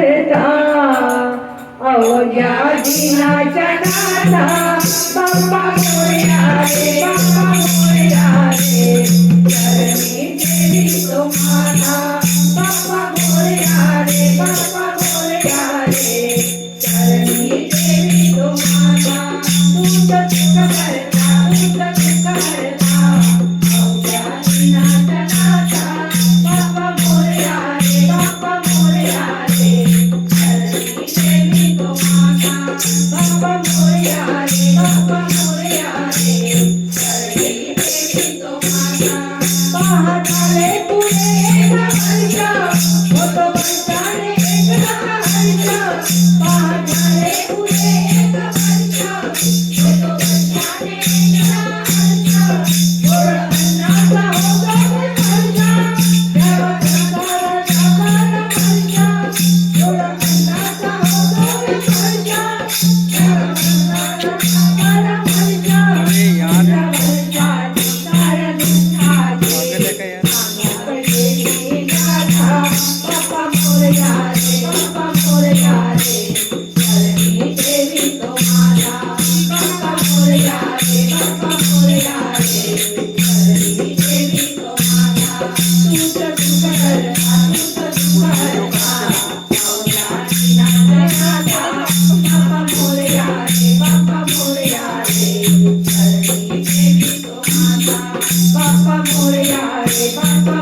करता अवघ्या दिनाच्या नाता बाप्पा 三三。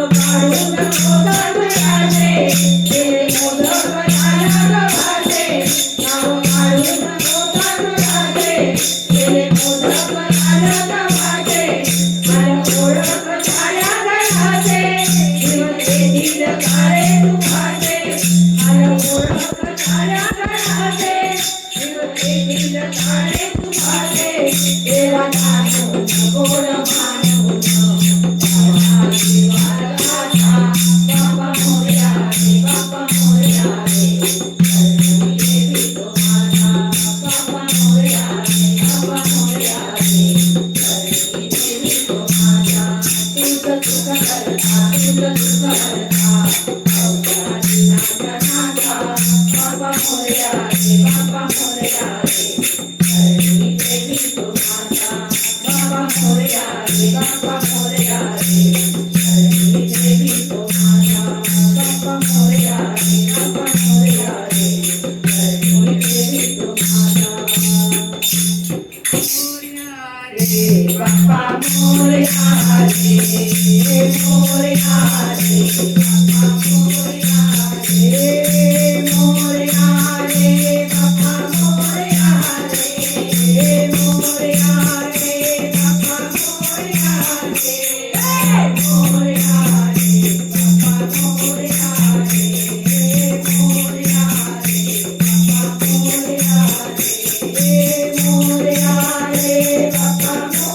Thank you. Thank you.